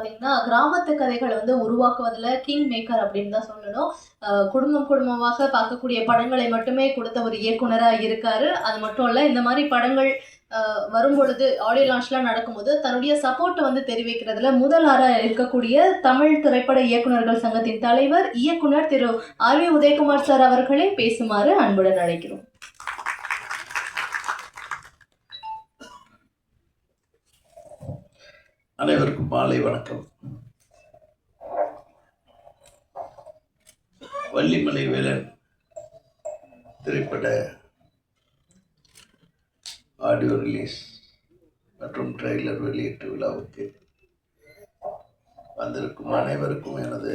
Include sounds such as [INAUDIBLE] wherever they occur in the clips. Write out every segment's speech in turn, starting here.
பார்த்தீங்கன்னா கிராமத்து கதைகளை வந்து உருவாக்குவதில் கிங் மேக்கர் அப்படின்னு தான் சொல்லணும். குடும்பம் குடும்பமாக பார்க்கக்கூடிய படங்களை மட்டுமே கொடுத்த ஒரு இயக்குனராக இருக்காரு. அது மட்டும் இல்லை இந்த மாதிரி படங்கள் வரும்பொழுது ஆடியோ லான்ச்லாம் நடக்கும்போது தன்னுடைய சப்போர்ட்டை வந்து தெரிவிக்கிறதுல முதலாராக இருக்கக்கூடிய தமிழ் திரைப்பட இயக்குனர்கள் சங்கத்தின் தலைவர் இயக்குனர் Thiru R V Udhayakumar sir அவர்களை பேசுமாறு அன்புடன் அழைக்கிறோம். அனைவருக்கும் மாலை வணக்கம். வள்ளிமலை வேலன் திரைப்பட ஆடியோ ரிலீஸ் மற்றும் ட்ரெய்லர் வெளியீட்டு விழாவுக்கு வந்திருக்கும் அனைவருக்கும் எனது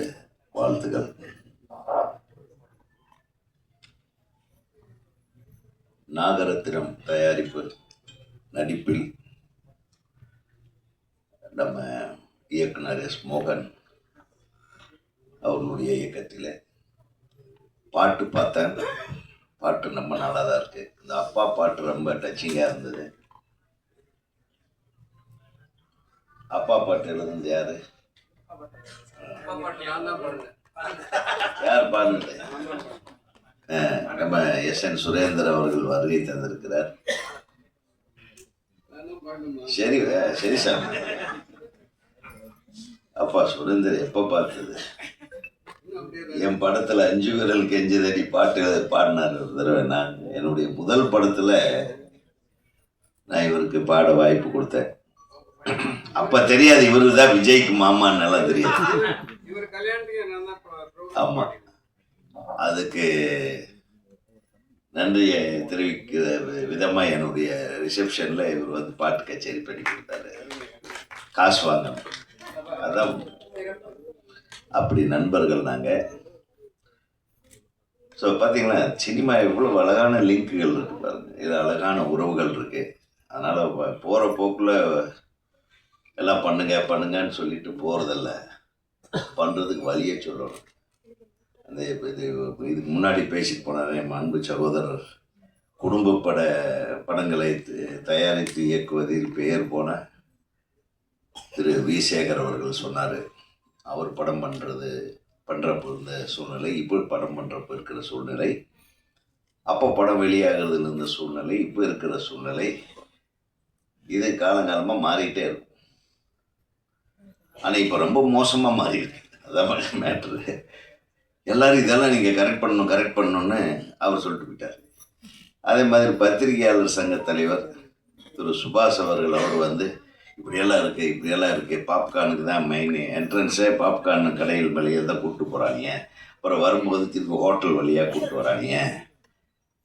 வாழ்த்துகள். நாகரத்தினம் தயாரிப்பு நடிப்பில் நம்ம இயக்குனர் எஸ் மோகன் அவர்களுடைய இயக்கத்தில் பாட்டு பார்த்தேன். பாட்டு ரொம்ப நல்லா தான் இருக்குது இந்த அப்பா பாட்டு ரொம்ப டச்சிங்காக இருந்தது. அப்பா பாட்டு எழுதுனது யார்? யார் பாடுனது நம்ம எஸ் என் சுரேந்தர் அவர்கள் வருகை தந்திருக்கிறார். சரி சரி சாமி. அப்பா சுரேந்தர் எப்போ பார்த்தது? என் படத்தில் அஞ்சு விரல் கெஞ்சதடி பாட்டு பாடினார் ஒரு தடவை நான். என்னுடைய முதல் படத்தில் நான் இவருக்கு பாட வாய்ப்பு கொடுத்தேன். அப்போ தெரியாது இவரு தான் விஜய்க்கு மாமான்னு நல்லா தெரியாது. ஆமாம் அதுக்கு நன்றியை தெரிவிக்கிற விதமாக என்னுடைய ரிசப்ஷனில் இவர் வந்து பாட்டு கச்சேரி பண்ணி கொடுத்தாரு. காசு வாங்கணும். அதான் அப்படி நண்பர்கள் நாங்கள் ஸோ பார்த்தீங்களா சினிமா எவ்வளோ அழகான லிங்க்குகள் இருக்கு பாருங்க. இது அழகான உறவுகள் இருக்குது அதனால் போகிற போக்கில் எல்லாம் பண்ணுங்க பண்ணுங்கன்னு சொல்லிட்டு போகிறதில்ல பண்ணுறதுக்கு வழியே சொல்லணும். அந்த இப்போ இது இதுக்கு முன்னாடி பேசிட்டு போனார் என் அன்பு சகோதரர். குடும்ப பட படங்களை தயாரித்து இயக்குவதில் பெயர் போன திரு வி சேகர் அவர்கள் சொன்னார் அவர் படம் பண்ணுறது பண்ணுறப்போ இருந்த சூழ்நிலை இப்போ படம் பண்ணுறப்போ இருக்கிற சூழ்நிலை அப்போ படம் வெளியாகிறதுல இருந்த சூழ்நிலை இப்போ இருக்கிற சூழ்நிலை இது காலங்காலமாக மாறிட்டே இருக்கும். ஆனால் இப்போ ரொம்ப மோசமாக மாறிடுது அதான் மேட்ரு எல்லோரும் இதெல்லாம் நீங்கள் கரெக்ட் பண்ணணும் கரெக்ட் பண்ணணும்னு அவர் சொல்லிட்டு போயிட்டார். அதே மாதிரி பத்திரிகையாளர் சங்க தலைவர் திரு சுபாஷ் அவர்கள் அவர் வந்து இப்படியெல்லாம் இருக்குது இப்படியெல்லாம் இருக்குது பாப்கார்னுக்கு தான் மெயின் என்ட்ரன்ஸே பாப்கார்னு கடைகள் வழியாக தான் கூப்பிட்டு போகிறாங்க அப்புறம் வரும்போது திருப்பி ஹோட்டல் வழியாக கூப்பிட்டு வராங்க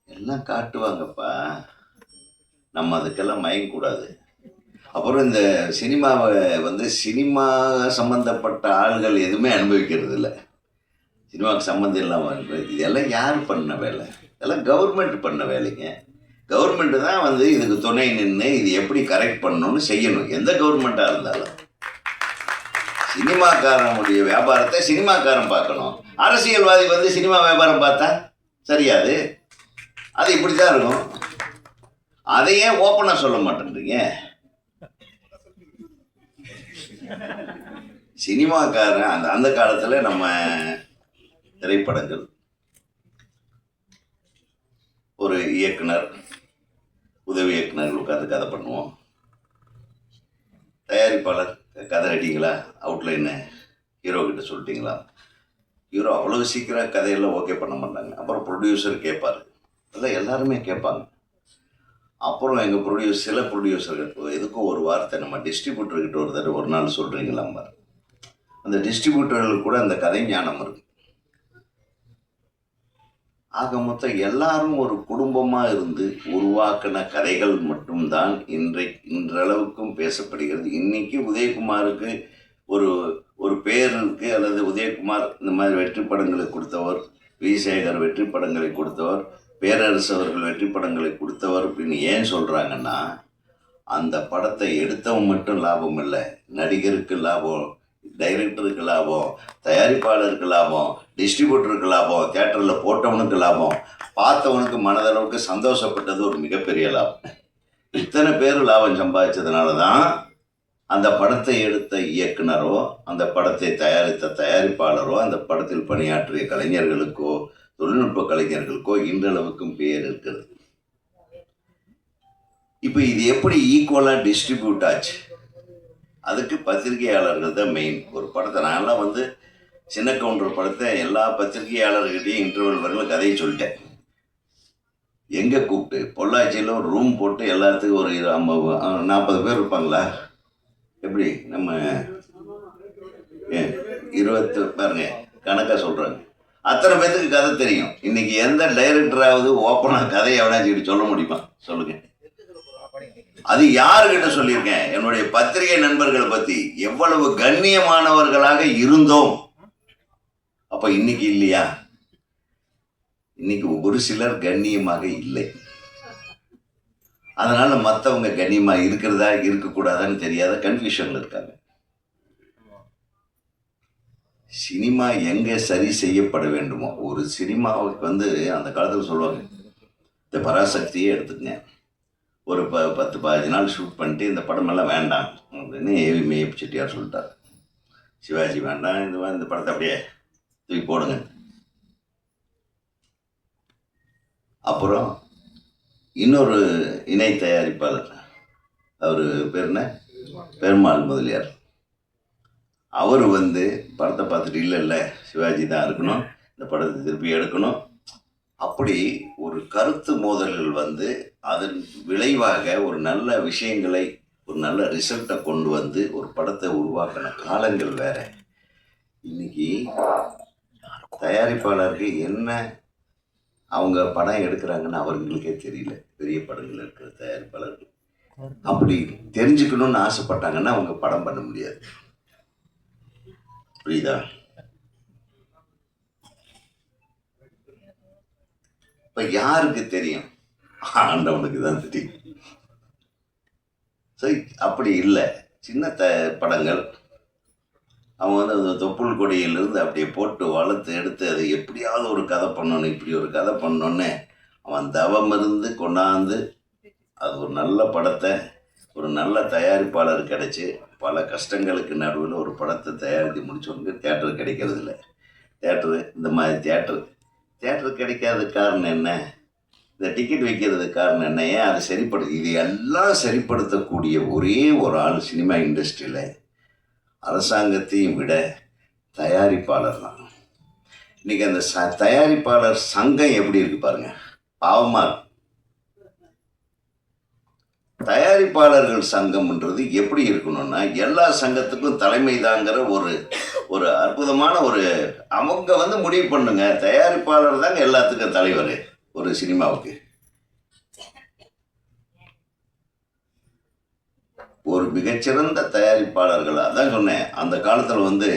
எல்லாம் காட்டுவாங்கப்பா. நம்ம அதுக்கெல்லாம் மயங்கக்கூடாது அப்புறம் இந்த சினிமாவை வந்து சினிமா சம்மந்தப்பட்ட ஆள்கள் எதுவுமே அனுபவிக்கிறது இல்லை. சினிமாவுக்கு சம்மந்தம் இல்லாமல் இதெல்லாம் யார் பண்ண வேலை? இதெல்லாம் கவர்மெண்ட் பண்ண வேலைங்க. கவர்மெண்ட்டு தான் வந்து இதுக்கு துணை நின்று இது எப்படி கரெக்ட் பண்ணணும்னு செய்யணும். எந்த கவர்மெண்ட்டாக இருந்தாலும். சினிமாக்காரனுடைய வியாபாரத்தை சினிமாக்காரன் பார்க்கணும். அரசியல்வாதி வந்து சினிமா வியாபாரம் பார்த்தா சரியாது. அது இப்படி தான் இருக்கும் அதையே ஓப்பனாக சொல்ல மாட்டேன்றீங்க? சினிமாக்காரன் அந்த அந்த காலத்தில் நம்ம திரைப்படங்கள். ஒரு இயக்குனர் உதவி இயக்குநர்கள் உட்காந்து கதை பண்ணுவோம். தயாரிப்பாளர் கதை ரெடிங்களா அவுட்லைனு ஹீரோக்கிட்ட சொல்லிட்டீங்களா? ஹீரோ அவ்வளோ சீக்கிரம் கதையெல்லாம் ஓகே பண்ண மாட்டாங்க. அப்புறம் ப்ரொடியூசர் கேட்பார். இல்லை எல்லாருமே கேட்பாங்க. அப்புறம் எங்கள் ப்ரொடியூஸ் சில ப்ரொடியூசர்கள் எதுக்கும் ஒரு வார்த்தை நம்ம டிஸ்ட்ரிபியூட்டர்கிட்ட ஒரு தடவை ஒரு நாள் சொல்கிறீங்களாம்பார் அந்த டிஸ்ட்ரிபியூட்டர்களுக்கு கூட அந்த கதை ஞானம் இருக்குது ஆக மொத்தம் எல்லாரும் ஒரு குடும்பமாக இருந்து உருவாக்கின கதைகள் மட்டும்தான் இன்றை இன்றளவுக்கும் பேசப்படுகிறது. இன்னைக்கு உதயகுமாருக்கு ஒரு ஒரு பேர் இருக்கு அல்லது உதயகுமார் இந்த மாதிரி வெற்றி படங்களை கொடுத்தவர் விசேகர் வெற்றி படங்களை கொடுத்தவர் பேரரசு அவர்கள் வெற்றி படங்களை கொடுத்தவர் அப்படின்னு ஏன் சொல்கிறாங்கன்னா அந்த படத்தை எடுத்தவன் மட்டும் லாபம் இல்லை நடிகருக்கு லாபம் டைரக்டருக்கு லாபம் தயாரிப்பாளருக்கு லாபம் டிஸ்ட்ரிபியூட்டருக்கு லாபம் தேட்டரில் போட்டவனுக்கு லாபம் பார்த்தவனுக்கு மனதளவுக்கு சந்தோஷப்பட்டது ஒரு மிகப்பெரிய லாபம். இத்தனை பேர் லாபம் சம்பாதிச்சதுனால தான் அந்த படத்தை எடுத்த இயக்குனரோ அந்த படத்தை தயாரித்த தயாரிப்பாளரோ அந்த படத்தில் பணியாற்றிய கலைஞர்களுக்கோ தொழில்நுட்ப கலைஞர்களுக்கோ இன்றளவுக்கும் பெயர் இருக்கிறது. இப்போ இது எப்படி ஈக்குவலாக டிஸ்ட்ரிபியூட் ஆச்சு? அதுக்கு பத்திரிகையாளர்கள் தான் மெயின் ஒரு படத்தை. நான்லாம் வந்து சின்ன கவுண்டர் படத்தை எல்லா பத்திரிகையாளர்கிட்டையும் இன்டர்வல் வரையிலும் கதையை சொல்லிட்டேன். எங்கே கூப்பிட்டு? பொள்ளாச்சியில் ஒரு ரூம் போட்டு எல்லாத்துக்கும் ஒரு இரு- ஐம்பது நாற்பது பேர் இருப்பாங்களா? எப்படி? நம்ம ஏ, இருபத்து பாருங்க கணக்காக சொல்கிறாங்க அத்தனை பேத்துக்கு கதை தெரியும். இன்னைக்கு எந்த டைரக்டராவது ஓப்பனாக கதையை எவனாச்சும் சொல்ல முடியுமா? சொல்லுங்கள் அது யாருக்கிட்ட சொல்லியிருக்கேன்? என்னுடைய பத்திரிகை நண்பர்களை பத்தி. எவ்வளவு கண்ணியமானவர்களாக இருந்தோம். அப்ப இன்னைக்கு இல்லையா? இன்னைக்கு ஒரு சிலர் கண்ணியமாக இல்லை. அதனால மற்றவங்க கண்ணியமா இருக்கிறதா இருக்கக்கூடாதான்னு தெரியாத கன்ஃபியூஷன்ல இருக்காங்க. சினிமா எங்க சரி செய்யப்பட வேண்டுமோ? ஒரு சினிமாவுக்கு வந்து அந்த காலத்தில் சொல்லுவாங்க இந்த பராசக்தியே எடுத்துக்கங்க. ஒரு ப பத்து பதினஞ்சு நாள் ஷூட் பண்ணிட்டு இந்த படமெல்லாம் வேண்டாம் அப்படின்னு ஏவி மேப் செட்டியார் சொல்லிட்டார். சிவாஜி வேண்டாம் இந்த மாதிரி இந்த படத்தை அப்படியே தூக்கி போடுங்க. அப்புறம் இன்னொரு இணை தயாரிப்பாளர் அவர் பேர் என்ன? பெருமாள் முதலியார். அவர் வந்து படத்தை பார்த்துட்டு இல்லை இல்லை சிவாஜி தான் இருக்கணும். இந்த படத்தை திருப்பி எடுக்கணும். அப்படி ஒரு கருத்து மோதல்கள் வந்து அதன் விளைவாக ஒரு நல்ல விஷயங்களை ஒரு நல்ல ரிசல்ட்டை கொண்டு வந்து ஒரு படத்தை உருவாக்கின காலங்கள் வேற. இன்னைக்கு தயாரிப்பாளருக்கு என்ன அவங்க படம் எடுக்கிறாங்கன்னு அவர்களுக்கே தெரியல. பெரிய படங்கள் இருக்கிற தயாரிப்பாளர்கள். அப்படி தெரிஞ்சுக்கணும்னு ஆசைப்பட்டாங்கன்னா அவங்க படம் பண்ண முடியாது. புரியுதா? இப்போ யாருக்கு தெரியும்? ஆண்டவனுக்கு தான் தெரியும். சரி அப்படி இல்லை. சின்ன த படங்கள். அவன் வந்து அந்த தொப்புள் கொடியிலிருந்து அப்படியே போட்டு வளர்த்து எடுத்து அதை எப்படியாவது ஒரு கதை பண்ணணும் இப்படி ஒரு கதை பண்ணோன்னே அவன் தவம் இருந்து கொண்டாந்து அது ஒரு நல்ல படத்தை ஒரு நல்ல தயாரிப்பாளர் கிடைச்சி பல கஷ்டங்களுக்கு நடுவில் ஒரு படத்தை தயாரித்து முடிச்சவனுக்கு தேட்டர் கிடைக்கிறது இல்லை தேட்டரு இந்த மாதிரி தேட்டரு தேட்டர் கிடைக்காத காரணம் என்ன? இந்த டிக்கெட் வைக்கிறது காரணம் என்ன? ஏன் அதை சரிப்படுது இது எல்லாம் சரிப்படுத்தக்கூடிய ஒரே ஒரு ஆள் சினிமா இண்டஸ்ட்ரியில் அரசாங்கத்தையும் விட தயாரிப்பாளர் தான். இன்னைக்கு அந்த ச தயாரிப்பாளர் சங்கம் எப்படி இருக்கு பாருங்கள் பாவமாக இருக்கு. தயாரிப்பாளர்கள் சங்கம்ன்றது எப்படி இருக்கணும்னா எல்லா சங்கத்துக்கும் தலைமை தாங்கிற ஒரு ஒரு அற்புதமான ஒரு அவங்க வந்து முடிவு பண்ணுங்க. தயாரிப்பாளர் தாங்க எல்லாத்துக்கும் தலைவர் ஒரு சினிமாவுக்கு. ஒரு மிகச்சிறந்த தயாரிப்பாளர்கள் அதான் சொன்னேன் அந்த காலத்தில் வந்து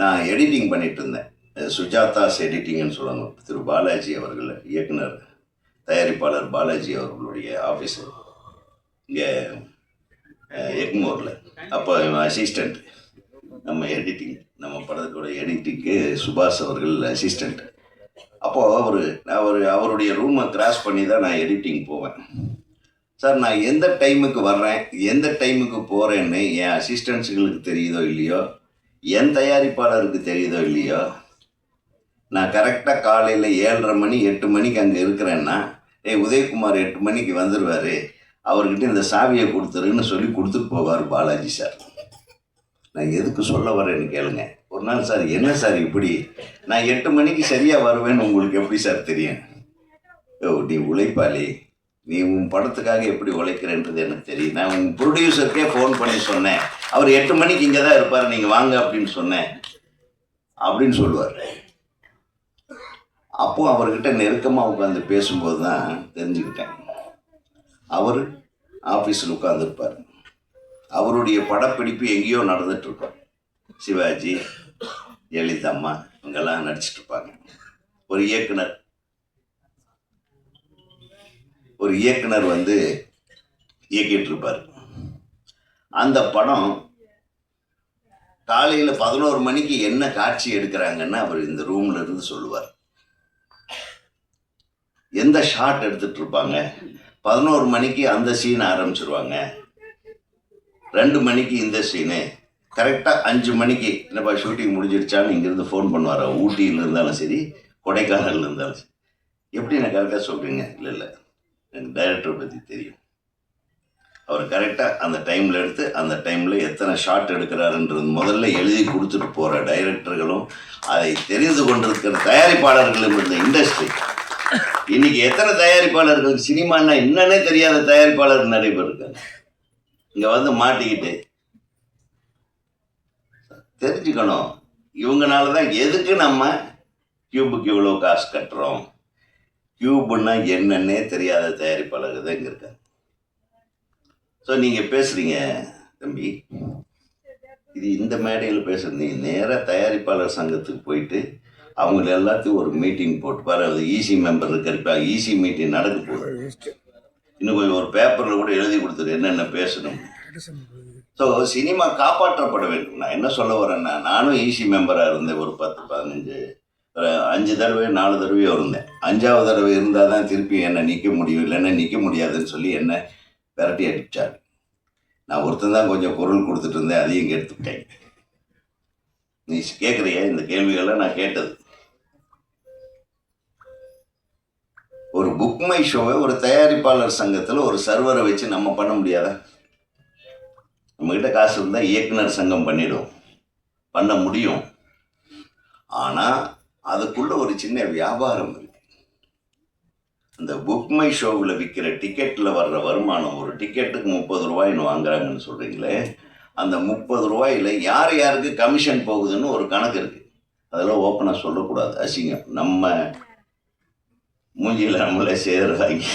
நான் எடிட்டிங் பண்ணிட்டு இருந்தேன். சுஜாதாஸ் எடிட்டிங்னு சொல்லுவாங்க திரு பாலாஜி அவர்கள் இயக்குனர் தயாரிப்பாளர் பாலாஜி அவர்களுடைய ஆஃபீஸு இங்கே எக்மோரில். அப்போ அசிஸ்டண்ட் நம்ம எடிட்டிங் நம்ம படத்தோட எடிட்டிங்க்கு சுபாஷ் அவர்கள் அசிஸ்டண்ட் அப்போது அவர் அவர் அவருடைய ரூமை கிராஸ் பண்ணி தான் நான் எடிட்டிங் போவேன். சார் நான் எந்த டைமுக்கு வர்றேன் எந்த டைமுக்கு போகிறேன்னு என் அசிஸ்டன்ஸுகளுக்கு தெரியுதோ இல்லையோ என் தயாரிப்பாளருக்கு தெரியுதோ இல்லையோ நான் கரெக்டாக காலையில் ஏழரை மணி எட்டு மணிக்கு அங்கே இருக்கிறேன்னா ஏய் உதயகுமார் எட்டு மணிக்கு வந்துடுவார் அவர்கிட்ட இந்த சாவியை கொடுத்துருன்னு சொல்லி கொடுத்துட்டு போவார் பாலாஜி சார். நான் எதுக்கு சொல்ல வரேன்னு கேளுங்க. ஒரு நாள் சார் என்ன சார் இப்படி? நான் எட்டு மணிக்கு சரியாக வருவேன்னு உங்களுக்கு எப்படி சார் தெரியும்? ஓ நீ உழைப்பாளி. நீ உன் படத்துக்காக எப்படி உழைக்கிறேன்றது எனக்கு தெரியும். நான் உன் ப்ரொடியூசருக்கே ஃபோன் பண்ணி சொன்னேன். அவர் எட்டு மணிக்கு இங்கே தான் இருப்பார். நீங்கள் வாங்க அப்படின்னு சொன்னேன். அப்படின்னு சொல்லுவார். அப்போ அவர்கிட்ட நெருக்கமாக உட்காந்து பேசும்போது தான் தெரிஞ்சுக்கிட்டேன். அவர் ஆஃபீஸில் உட்காந்துருப்பார் அவருடைய படப்பிடிப்பு எங்கேயோ நடந்துட்டுருக்கோம். சிவாஜி ஜெயலலிதாம்மா இவங்கெல்லாம் நடிச்சிட்டு இருப்பாங்க ஒரு இயக்குனர். ஒரு இயக்குனர் வந்து இயக்கிட்டு இருப்பார் அந்த படம் காலையில் பதினோரு மணிக்கு என்ன காட்சி எடுக்கிறாங்கன்னு அவர் இந்த ரூம்ல இருந்து சொல்லுவார். எந்த ஷாட் எடுத்துட்டு இருப்பாங்க பதினோரு மணிக்கு அந்த சீன் ஆரம்பிச்சிருவாங்க. ரெண்டு மணிக்கு இந்த சீனு கரெக்டாக அஞ்சு மணிக்கு என்னப்பா ஷூட்டிங் முடிஞ்சிருச்சான்னு இங்கேருந்து ஃபோன் பண்ணுவார். ஊட்டியில் இருந்தாலும் சரி கொடைக்கானல் இருந்தாலும் சரி. எப்படி நான் கரெக்டாக சொல்கிறீங்க இல்லை இல்லை. எனக்கு டைரக்டரை பற்றி தெரியும். அவர் கரெக்டாக அந்த டைமில் எடுத்து அந்த டைமில் எத்தனை ஷாட் எடுக்கிறாருன்றது முதல்ல எழுதி கொடுத்துட்டு போகிற டைரக்டர்களும் அதை தெரிந்து கொண்டிருக்கிற தயாரிப்பாளர்களும் இருந்த இண்டஸ்ட்ரி இன்னைக்கு எத்தனை தயாரிப்பாளர்கள் சினிமான்னா என்னன்னே தெரியாத தயாரிப்பாளர் நிறைய பேர் இருக்காங்க. இங்கே வந்து மாட்டிக்கிட்டு. தெரிஞ்சுக்கணும். இவங்கனால தான் எதுக்கு நம்ம கியூபுக்கு இவ்வளோ காசு கட்டுறோம்? கியூபுன்னா என்னன்னே தெரியாத தயாரிப்பாளர்கள் தான் இங்கே இருக்காங்க. ஸோ நீங்கள் பேசுகிறீங்க தம்பி. இது இந்த மேடையில் பேசுறது. நேராக தயாரிப்பாளர் சங்கத்துக்கு போயிட்டு அவங்க எல்லாத்தையும் ஒரு மீட்டிங் போட்டு பாரு அது ஈசி மெம்பர் இருக்கிறப்ப ஈசி மீட்டிங் நடக்க போகுது. இன்னும் கொஞ்சம் ஒரு பேப்பரில் கூட எழுதி கொடுத்துரு என்னென்ன பேசணும். ஸோ சினிமா காப்பாற்றப்பட வேண்டும். நான் என்ன சொல்ல வரேன்னா நானும் ஈசி மெம்பராக இருந்தேன் ஒரு பத்து பதினஞ்சு அஞ்சு தடவை நாலு தடவையோ இருந்தேன். அஞ்சாவது தடவை இருந்தால் தான் திருப்பி என்னை நிற்க முடியும் இல்லைன்னா நிற்க முடியாதுன்னு சொல்லி என்னை விரட்டி அடிச்சார். நான் ஒருத்தன் தான் கொஞ்சம் பொருள் கொடுத்துட்டு இருந்தேன் அதையும் இங்கே எடுத்துக்கிட்டேன். நீ கேட்குறிய இந்த கேள்விகளை நான் கேட்டது. ஒரு புக் மை ஷோவை ஒரு தயாரிப்பாளர் சங்கத்தில் ஒரு சர்வரை வச்சு நம்ம பண்ண முடியாதா? நம்மக்கிட்ட காசு இருந்தால் இயக்குனர் சங்கம் பண்ணிடும். பண்ண முடியும். ஆனால் அதுக்குள்ள ஒரு சின்ன வியாபாரம் இருக்கு. அந்த புக் மை ஷோவில் விற்கிற டிக்கெட்டில் வர்ற வருமானம் ஒரு டிக்கெட்டுக்கு முப்பது ரூபாய்னு வாங்குறாங்கன்னு சொல்கிறீங்களே அந்த முப்பது ரூபாயில் யார் யாருக்கு கமிஷன் போகுதுன்னு ஒரு கணக்கு இருக்குது அதெல்லாம் ஓப்பனாக சொல்லக்கூடாது. அசிங்கம். நம்ம மூஞ்சியில் நம்மளே சேர வாங்கி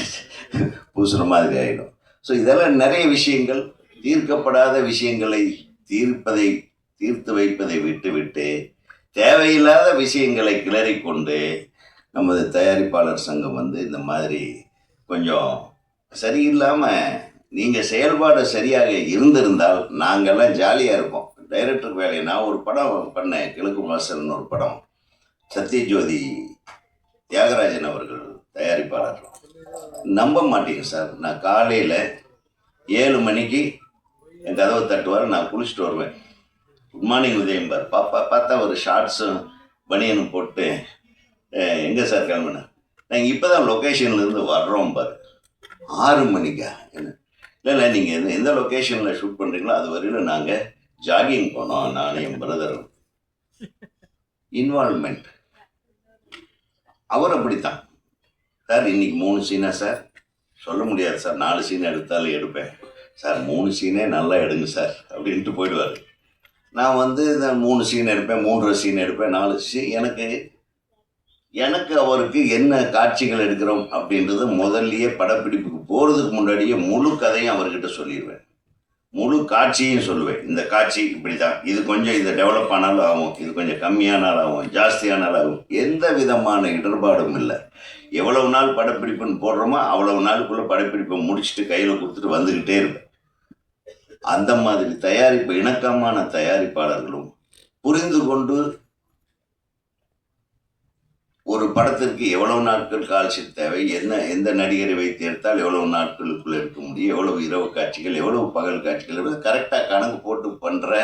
பூசுகிற மாதிரி ஆகிடும் ஸோ இதெல்லாம் நிறைய விஷயங்கள் தீர்க்கப்படாத விஷயங்களை தீர்ப்பதை தீர்த்து வைப்பதை விட்டுவிட்டு தேவையில்லாத விஷயங்களை கிளறிக்கொண்டு நமது தயாரிப்பாளர் சங்கம் வந்து இந்த மாதிரி கொஞ்சம் சரியில்லாமல் நீங்கள் செயல்பாடு சரியாக இருந்திருந்தால் நாங்கள்லாம் ஜாலியாக இருப்போம். டைரக்டருக்கு வேலையை நான் ஒரு படம் பண்ணேன். கிழக்கு மாஸ்டர்னு ஒரு படம். சத்யஜோதி தியாகராஜன் அவர்கள் நம்ப மாட்டீங்க சார். நான் காலையில் ஏழு மணிக்கு என் கதவை தட்டுவார் நான் குளிச்சுட்டு வருவேன். குட் மார்னிங் உதயம் பார். பாப்பா பார்த்தா ஒரு ஷார்ட்ஸும் பனியனும் போட்டு எங்கே சார் கிளம்புனேன் நாங்கள் இப்போ தான் லொக்கேஷன்லேருந்து வர்றோம் பார். ஆறு மணிக்கா? என்ன? இல்லை இல்லை நீங்கள் எந்த எந்த லொக்கேஷனில் ஷூட் பண்ணுறீங்களோ அது வரையிலும் நாங்கள் ஜாகிங் போனோம் நானும் என் பிரதரும் இன்வால்மெண்ட் அவர் அப்படித்தான். சார் இன்னைக்கு மூணு சீனா சார்? சொல்ல முடியாது சார். நாலு சீன் எடுத்தாலும் எடுப்பேன். சார் மூணு சீனே நல்லா எடுங்க சார் அப்படின்ட்டு போயிடுவார். நான் வந்து இந்த மூணு சீன் எடுப்பேன் மூன்றரை சீன் எடுப்பேன் நாலு சீ எனக்கு எனக்கு அவருக்கு என்ன காட்சிகள் எடுக்கிறோம் அப்படின்றது முதல்லயே படப்பிடிப்புக்கு போகிறதுக்கு முன்னாடியே முழு கதையும் அவர்கிட்ட சொல்லிடுவேன். முழு காட்சியும் சொல்லுவேன். இந்த காட்சி இப்படி தான் இது கொஞ்சம் இதை டெவலப் ஆனாலும் ஆகும் இது கொஞ்சம் கம்மியானாலும் ஆகும் ஜாஸ்தியானாலும் ஆகும் எந்த விதமான இடர்பாடும் இல்லை. எவ்வளவு நாள் படப்பிடிப்புன்னு போடுறோமோ அவ்வளவு நாளுக்குள்ளே படப்பிடிப்பை முடிச்சுட்டு கையில் கொடுத்துட்டு வந்துக்கிட்டே இருப்பேன். அந்த மாதிரி தயாரிப்பு இணக்கமான தயாரிப்பாளர்களும் புரிந்து கொண்டு ஒரு படத்திற்கு எவ்வளவு நாட்கள் கால்ஷீட் தேவை? என்ன எந்த நடிகரை வைத்து எடுத்தால் எவ்வளவு நாட்களுக்குள்ள எடுக்க முடியும்? எவ்வளவு இரவு காட்சிகள் எவ்வளவு பகல் காட்சிகள்? கரெக்டாக கணக்கு போட்டு பண்ணுற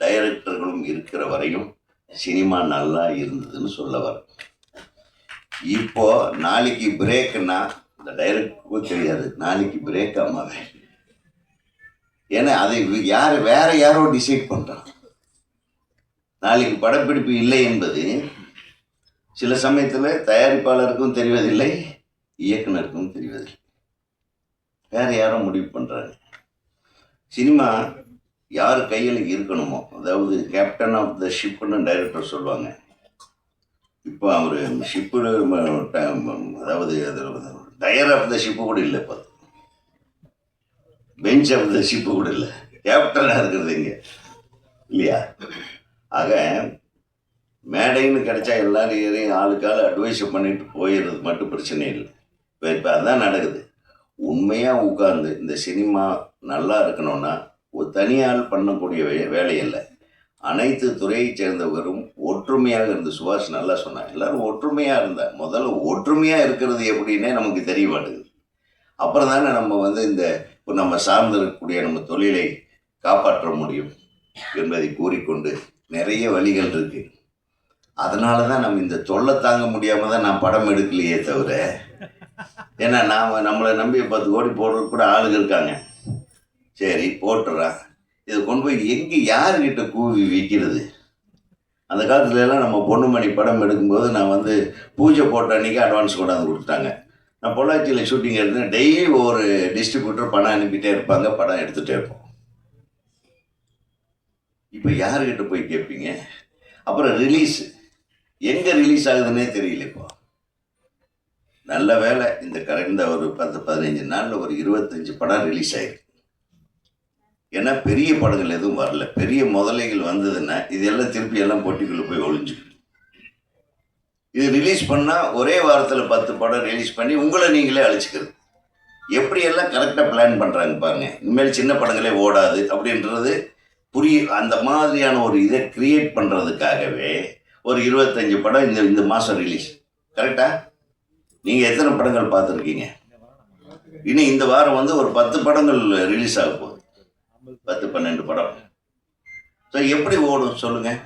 டைரக்டர்களும் இருக்கிற வரையும் சினிமா நல்லா இருந்ததுன்னு சொல்ல வர இப்போ நாளைக்கு பிரேக்குன்னா இந்த டைரக்டருக்கும் தெரியாது. நாளைக்கு பிரேக் ஆமாவே ஏன்னா அதை யார் வேற யாரோ டிசைட் பண்ணுறான் நாளைக்கு படப்பிடிப்பு இல்லை என்பது சில சமயத்தில் தயாரிப்பாளருக்கும் தெரிவதில்லை இயக்குனருக்கும் தெரிவதில்லை. வேறு யாரோ முடிவு பண்ணுறாங்க சினிமா யார் கையில் இருக்கணுமோ அதாவது கேப்டன் ஆஃப் த ஷிப்னு டைரக்டர் சொல்லுவாங்க. இப்போ அவர் ஷிப்பு அதாவது டயர் ஆஃப் த ஷிப்பு கூட இல்லை இப்போ. பெஞ்ச் ஆஃப் த ஷிப்பு கூட இல்லை. கேப்டனாக இருக்கிறது இங்கே. இல்லையா? ஆக மேடைன்னு கிடைச்சா எல்லாரும் ஏறியும் ஆளுக்காள் அட்வைஸ் பண்ணிட்டு போயிடுறது மட்டும் பிரச்சனை இல்லை. இப்போ இப்போ அதான் நடக்குது. உண்மையாக உட்கார்ந்து இந்த சினிமா நல்லா இருக்கணும்னா ஒரு தனியால் பண்ணக்கூடிய வே வேலையில்லை அனைத்து துறையைச் சேர்ந்தவரும் ஒற்றுமையாக இருந்து சுபாஷ் நல்லா சொன்னார். எல்லாரும் ஒற்றுமையாக இருந்தார் முதல்ல ஒற்றுமையாக இருக்கிறது எப்படின்னே நமக்கு தெரிய மாட்டேங்குது. அப்புறம் தானே நம்ம வந்து இந்த இப்போ நம்ம சார்ந்து இருக்கக்கூடிய நம்ம தொழிலை காப்பாற்ற முடியும் என்பதை கூறிக்கொண்டு நிறைய வழிகள் இருக்குது அதனால தான் நம்ம இந்த தொல்லை தாங்க முடியாமல் தான் நான் படம் எடுக்கலையே தவிர ஏன்னா நாம் நம்மளை நம்பி பத்து கோடி போடுறதுக்கு கூட ஆளுங்க இருக்காங்க. சரி போட்டுறான் இதை கொண்டு போய் எங்கே யாருக்கிட்ட கூவி விற்கிறது அந்த காலத்துல எல்லாம் நம்ம பொண்ணுமணி படம் எடுக்கும்போது நான் வந்து பூஜை போட்ட அன்றைக்கி அட்வான்ஸ் கொண்டாந்து கொடுத்துட்டாங்க. நான் பொள்ளாச்சியில் ஷூட்டிங் எடுத்தேன் டெய்லி ஒரு டிஸ்ட்ரிபியூட்டர் பணம் அனுப்பிட்டே இருப்பாங்க படம் எடுத்துகிட்டே இருப்போம். இப்போ யாருக்கிட்ட போய் கேட்பீங்க அப்புறம் ரிலீஸு எங்கே ரிலீஸ் ஆகுதுன்னே தெரியல இப்போ நல்ல வேலை இந்த கடந்த ஒரு பத்து பதினஞ்சு நாளில் ஒரு இருபத்தஞ்சு படம் ரிலீஸ் ஆயிருக்கு. ஏன்னா பெரிய படங்கள் எதுவும் வரல. பெரிய முதலைகள் வந்ததுன்னா இதெல்லாம் திருப்பி எல்லாம் பொட்டிக்குள்ளே போய் ஒளிஞ்சுக்கும். இது ரிலீஸ் பண்ணால் ஒரே வாரத்தில் பத்து படம் ரிலீஸ் பண்ணி உங்களை நீங்களே அழிச்சுக்கிறது. எப்படியெல்லாம் கரெக்டாக பிளான் பண்ணுறாங்க பாருங்க. இனிமேல் சின்ன படங்களே ஓடாது அப்படின்றது புரிய அந்த மாதிரியான ஒரு இதை கிரியேட் பண்ணுறதுக்காகவே ஒரு இருபத்தஞ்சு படம் இந்த இந்த மாதம் ரிலீஸ் கரெக்டா நீங்கள் எத்தனை படங்கள் பார்த்துருக்கீங்க? இனி இந்த வாரம் வந்து ஒரு பத்து படங்கள் ரிலீஸ் ஆக போகுது. பத்து பன்னெண்டு படம். ஸோ எப்படி ஓடும் சொல்லுங்கள்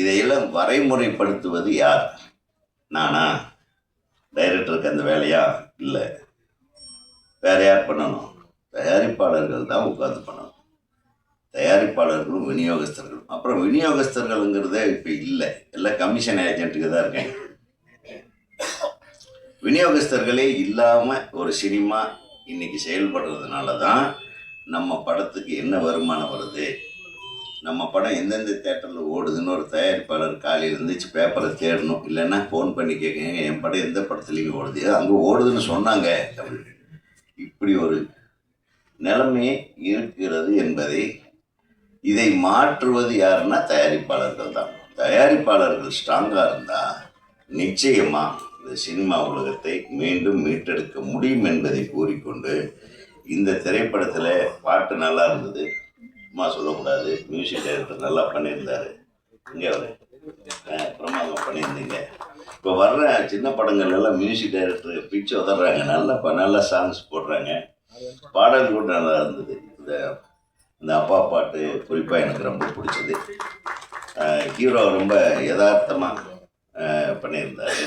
இதையெல்லாம் வரைமுறைப்படுத்துவது யார்? நானா? டைரக்டருக்கு அந்த வேலையா? இல்லை. வேற யார் பண்ணணும்? தயாரிப்பாளர்கள் தான் உட்காந்து பண்ணணும். தயாரிப்பாளர்களும் விநியோகஸ்தர்களும். அப்புறம் விநியோகஸ்தர்களுங்கிறதே இப்போ இல்லை. எல்லாம் கமிஷன் ஏஜென்ட்டுக்கு தான் இருக்காங்க விநியோகஸ்தர்களே இல்லாமல் ஒரு சினிமா இன்னைக்கு செயல்படுறதுனால தான் நம்ம படத்துக்கு என்ன வருமானம் வருது? நம்ம படம் எந்தெந்த தேட்டரில் ஓடுதுன்னு ஒரு தயாரிப்பாளர் காலையில் இருந்துச்சு பேப்பரை தேடணும். இல்லைன்னா ஃபோன் பண்ணி கேட்குங்க என் படம் எந்த படத்துலையும் ஓடுது? அங்கே ஓடுதுன்னு சொன்னாங்க. இப்படி ஒரு நிலைமை இருக்கிறது என்பதை இதை மாற்றுவது யாருன்னா தயாரிப்பாளர்கள் தான். தயாரிப்பாளர்கள் ஸ்ட்ராங்காக இருந்தால் நிச்சயமாக இந்த சினிமா உலகத்தை மீண்டும் மீட்டெடுக்க முடியும் என்பதை கூறிக்கொண்டு இந்த திரைப்படத்தில் பாட்டு நல்லா இருந்தது. சும்மா சொல்லக்கூடாது. மியூசிக் டைரக்டர் நல்லா பண்ணியிருந்தாரு. இங்கே அவர் பிரமாதம் பண்ணியிருந்தீங்க. இப்போ வர்ற சின்ன படங்கள் எல்லாம் மியூசிக் டைரக்டர் பிச்சு உதறாங்க நல்லா ப- நல்ல சாங்ஸ் போடுறாங்க. பாடல் கூட நல்லா இருந்தது. இந்த இந்த அப்பா பாட்டு குறிப்பாக எனக்கு ரொம்ப பிடிச்சது. ஹீரோ ரொம்ப யதார்த்தமாக பண்ணியிருந்தார்.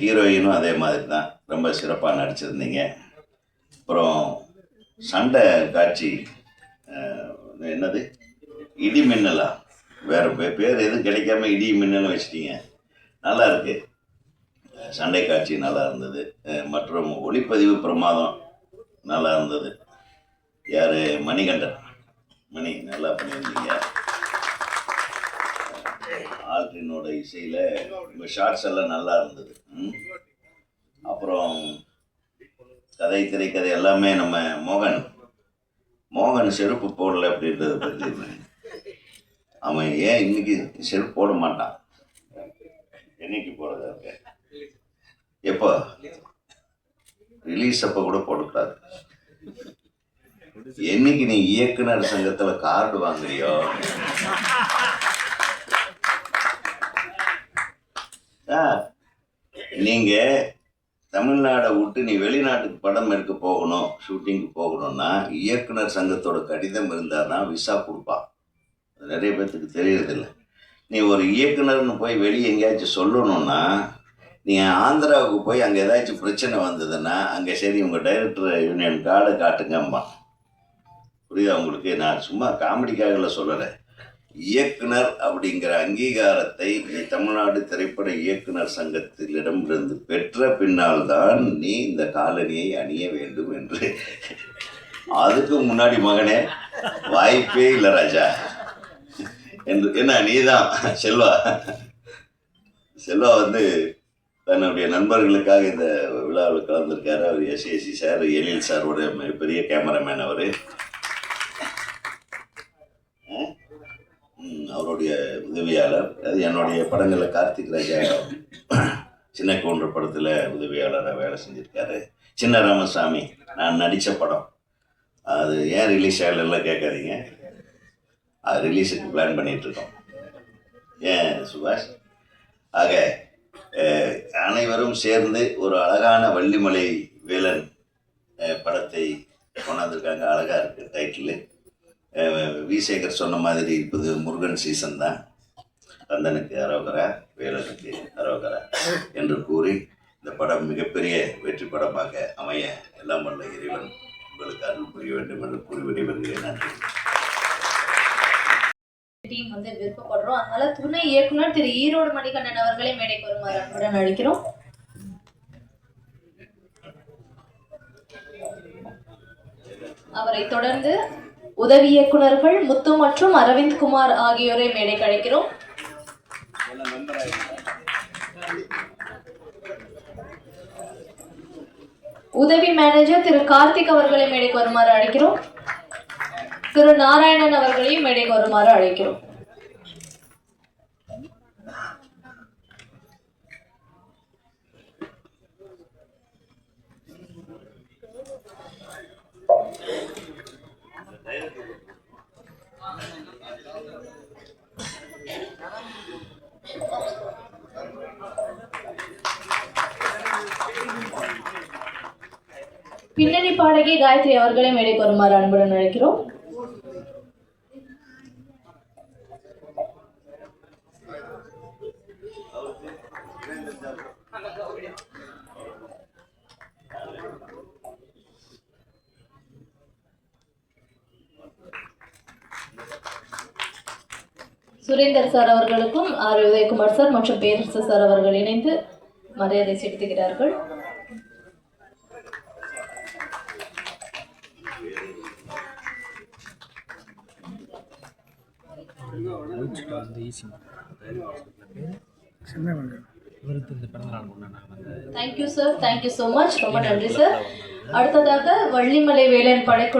ஹீரோயினும் அதே மாதிரி தான் ரொம்ப சிறப்பாக நடிச்சிருந்தீங்க. அப்புறம் சண்டை காட்சி என்னது? இடி மின்னலா? வேற பேர் எதுவும் கிடைக்காம இடி மின்னல் வச்சிட்டீங்க. நல்லா இருக்கு. சண்டை காட்சி நல்லா இருந்தது. மற்றும் ஒளிப்பதிவு பிரமாதம் நல்லா இருந்தது. யார்? மணிகண்டன். மணி நல்லா பண்ணியிருந்தீங்க. ஆல்ட்ரினோட இசையில் உங்கள் ஷார்ட்ஸ் எல்லாம் நல்லா இருந்தது. அப்புறம் கதை திரைக்கதை எல்லாமே நம்ம மோகன் மோகன் செருப்பு போடல அப்படின்றத பற்றி [LAUGHS] அவன் ஏன் இன்னைக்கு செருப்பு போட மாட்டான்? என்னைக்கு போடுறதா இருக்க எப்போ? ரிலீஸ் அப்போ கூட போடக்கூடாது. என்னைக்கு நீ இயக்குனர் சங்கத்துல கார்டு வாங்குறியோ? ஆ, நீங்க தமிழ்நாடை விட்டு நீ வெளிநாட்டுக்கு படம் எடுக்க போகணும் ஷூட்டிங்க்கு போகணும்னா இயக்குனர் சங்கத்தோட கடிதம் இருந்தால் தான் விசா கொடுப்பான் நிறைய பேர்த்துக்கு தெரியறதில்ல. நீ ஒரு இயக்குனர்னு போய் வெளியே எங்கேயாச்சும் சொல்லணும்னா நீங்கள் ஆந்திராவுக்கு போய் அங்கே ஏதாச்சும் பிரச்சனை வந்ததுன்னா அங்கே சரி உங்கள் டைரக்டர் யூனியன் கார்டை காட்டுங்கம்மா. புரியுதா உங்களுக்கு? நான் சும்மா காமெடிக்காக சொல்லலை. இயக்குனர் அப்படிங்கிற அங்கீகாரத்தை நீ தமிழ்நாடு திரைப்பட இயக்குனர் சங்கத்திலிடமிருந்து பெற்ற பின்னால் தான் நீ இந்த காலனியை அணிய வேண்டும் என்று. அதுக்கு முன்னாடி மகனே வாய்ப்பே இல்லை ராஜா. என்று என்ன நீதான் செல்வா. செல்வா வந்து தன்னுடைய நண்பர்களுக்காக இந்த விழாவில் கலந்துருக்காரு. அவர் எஸ்ஏசி சார் எழில் சாரோட மிகப்பெரிய கேமராமேன் அவர். அவருடைய உதவியாளர் அது என்னுடைய படங்களில் கார்த்திக் ராஜா சின்ன கவுண்டர் படத்தில் உதவியாளராக வேலை செஞ்சுருக்காரு. சின்ன ராமசாமி நான் நடித்த படம். அது ஏன் ரிலீஸ் ஆகலாம் கேட்காதீங்க. அது ரிலீஸுக்கு பிளான் பண்ணிகிட்ருக்கோம் ஏன் சுபாஷ்? ஆக அனைவரும் சேர்ந்து ஒரு அழகான வள்ளிமலை வேலன் படத்தை கொண்டாந்துருக்காங்க. அழகாக இருக்குது டைட்டிலு விசேகர் சொன்ன மாதிரி இப்போது முருகன் சீசன் தான். கந்தனுக்கு அரோகரா வேலனுக்கு அரோகரா என்று கூறி இந்த படம் மிகப்பெரிய வெற்றி படமாக அமைய எல்லாம் வல்ல இறைவன் உங்களுக்கு அருள் புரிய வேண்டும் என்று கூறி விடைபெறுகிறேன். நன்றி. டீம் வந்து விருப்பப்படுறோம். அதனால துணை இயக்குனர் திரு ஈரோடு மணிகண்டன் அவர்களை மேடைக்கு வருமாறு அன்புடன் அழைக்கிறோம். அவரை தொடர்ந்து உதவி இயக்குனர்கள் முத்து மற்றும் அரவிந்த் குமார் ஆகியோரை மேடைக்கு அழைக்கிறோம். உதவி மேனேஜர் திரு கார்த்திக் அவர்களை மேடைக்கு வருமாறு அழைக்கிறோம். திரு நாராயணன் அவர்களையும் மேடைக்கு வருமாறு அழைக்கிறோம். காயத்ரி அவர்களே மேடைக்கு வருமாறு அன்புடன் அழைக்கிறோம். சுரேந்தர் சார் அவர்களுக்கும் ஆர். உதயகுமார் சார் மற்றும் பேரரசு சார் அவர்கள் இணைந்து மரியாதை செலுத்துகிறார்கள். ஈஸி இவருக்கு இந்த பிறந்தநாள் கொண்டாடினாங்க அந்த thank you sir thank you so much ரொம்ப நன்றி சார் அடுத்ததாக வள்ளிமலை வேலன் படைக்குழு